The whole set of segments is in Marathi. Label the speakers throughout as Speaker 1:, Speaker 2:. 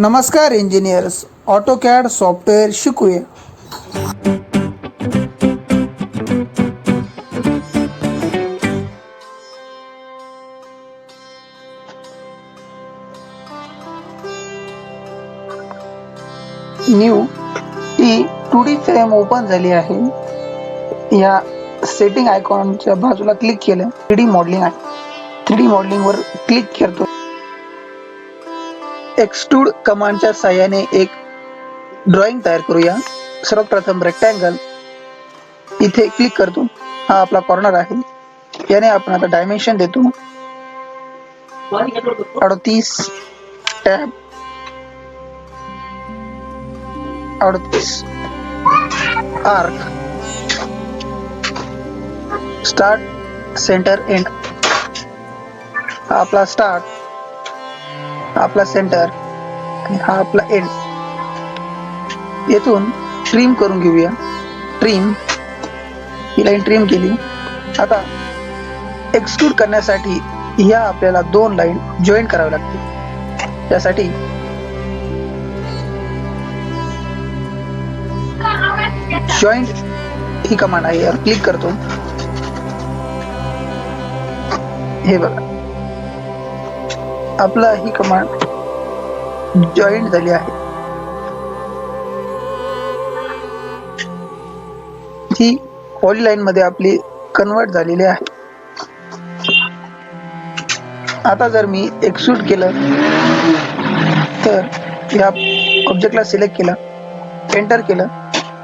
Speaker 1: नमस्कार इंजिनियर्स ऑटोकॅड सॉफ्टवेअर शिकूया. न्यू ही टू डी फ्रेम ओपन झाली आहे. या सेटिंग आयकॉनच्या बाजूला क्लिक केलं. थ्री डी मॉडेलिंग आहे. थ्री डी मॉडेलिंगवर क्लिक करतो. एक्सट्रूड कमांडच्या साह्याने एक ड्रॉइंग तयार करूया. सर्वप्रथम रेक्टँगल इथे क्लिक करतो. हा आपला कॉर्नर आहे. याने आपण आता डायमेन्शन देतो. अडतीस. टॅब अडतीस. आर्क स्टार्ट सेंटर एंड आपला स्टार्ट हा आपला सेंटर आणि हा आपला एंड येथून ट्रिम करून घेऊया. ट्रिम ही लाईन ट्रिम केली. आता एक्सक्लूड करण्यासाठी ह्या आपल्याला दोन लाईन जॉईन कराव्या लागतील. त्यासाठी जॉईंट ही कमांड आहे. यावर क्लिक करतो. हे बघा. आपला ही कमांड जॉईंट झाली आहे. ही पॉलीलाईन मध्ये आपली कन्वर्ट झालेली आहे. आता जर मी एक्सक्लूड केलं तर या ऑब्जेक्टला सिलेक्ट केलं एंटर केलं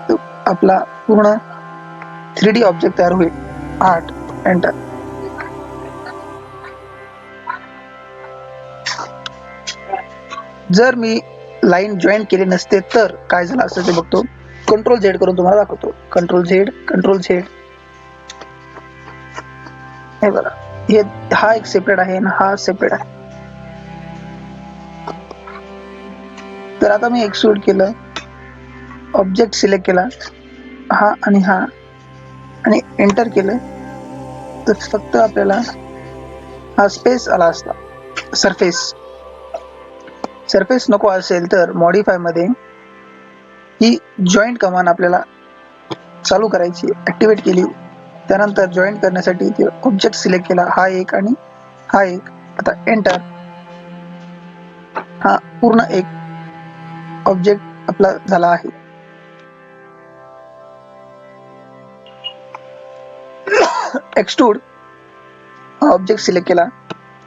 Speaker 1: तर आपला पूर्ण थ्री डी ऑब्जेक्ट तयार होईल. आठ एंटर जर मी लाईन जॉईन केली नसते तर काय झालं असतं ते बघतो. कंट्रोल झेड करून तुम्हाला दाखवतो. कंट्रोल झेड कंट्रोल झेड हे बघा. हे हा एक सेपरेट आहे आणि हा सेपरेट आहे. तर आता मी एक्सक्लूड केलं. ऑब्जेक्ट सिलेक्ट केला. हा आणि हा. आणि एंटर केलं. तर फक्त आपल्याला हा स्पेस आला असता. सरफेस सरफेस नको असेल तर मॉडीफायमध्ये ही जॉईंट कमान आपल्याला चालू करायची ऍक्टिव्हेट केली. त्यानंतर जॉईंट करण्यासाठी ते ऑब्जेक्ट सिलेक्ट केला. हा एक आणि हा एक. आता एंटर हा पूर्ण एक ऑब्जेक्ट आपला झाला आहे. एक्सट्रूड हा ऑब्जेक्ट सिलेक्ट केला.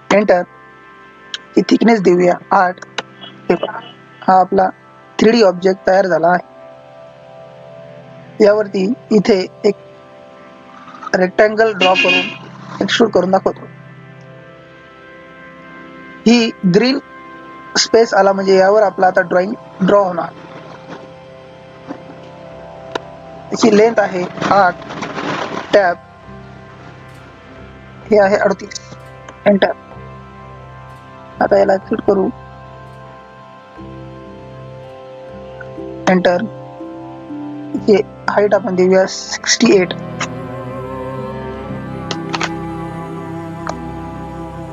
Speaker 1: एंटर ही थिकनेस देऊया. आठ. हे पहा हा आपला थ्री डी ऑब्जेक्ट तयार झाला आहे. यावरती इथे एक रेक्टँगल ड्रॉ करून एक्सट्रूड करून दाखवतो. ही ग्रीन स्पेस आला म्हणजे यावर आपला आता ड्रॉइंग ड्रॉ होणार. त्याची लेंथ आहे आठ. टॅब हे आहे अडतीस. एंटर आता याला एक्सट्रूड करू. एंटर हे हाईट आपण देऊया सिक्स्टी एट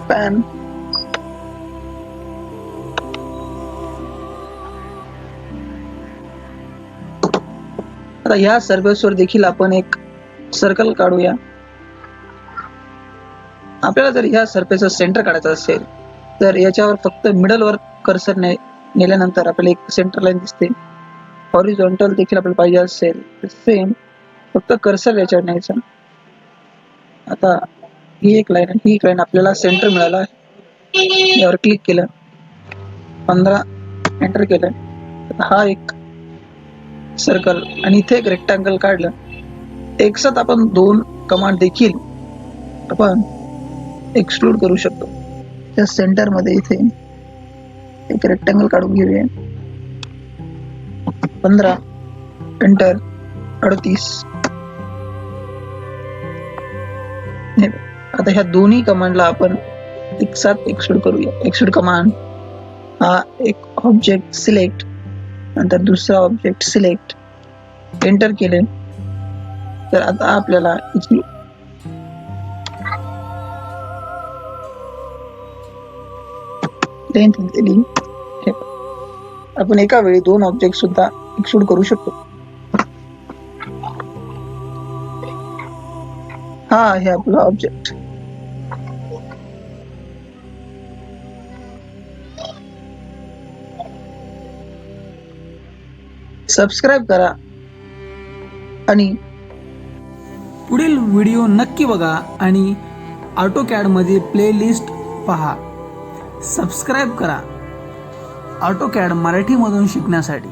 Speaker 1: पॅन आता ह्या सर्फेसवर देखील आपण एक सर्कल काढूया. आपल्याला जर ह्या सर्फेसचं सेंटर काढायचं असेल तर याच्यावर फक्त मिडलवर कर्सर ने नेल्यानंतर आपल्याला एक सेंटर लाईन दिसते. हॉरिझॉन्टल देखील आपल्याला पाहिजे असेल तर सेम फक्त कर्सर याच्यावर न्यायचं. आता ही एक लाईन आणि ही एक लाईन आपल्याला सेंटर मिळाला आहे. यावर क्लिक केलं. पंधरा एंटर केलं. हा एक सर्कल आणि इथे एक रेक्टँगल काढलं. एकसाथ आपण दोन कमांड देखील आपण एक्सक्लूड करू शकतो. त्या सेंटरमध्ये इथे एक रेक्टँगल काढून घेऊया. पंधरा. एंटर अडतीस. आता ह्या दोन्ही कमांडला आपण एक साथ एक्सक्लूड करूया. एक्सक्लूड कमांड हा एक ऑब्जेक्ट सिलेक्ट नंतर दुसरा ऑब्जेक्ट सिलेक्ट एंटर केले. तर आता आपल्याला इथली लेंथ दिली. आपण एका वेळी दोन ऑब्जेक्ट सुद्धा एक्सक्लूड करू शकतो. हा हे आपला ऑब्जेक्ट सबस्क्राईब करा. आणि
Speaker 2: पुढील व्हिडिओ नक्की बघा आणि ऑटोकॅडमधील प्लेलिस्ट पहा. सबस्क्राईब करा. ऑटोकॅड मराठीमधून शिकण्यासाठी.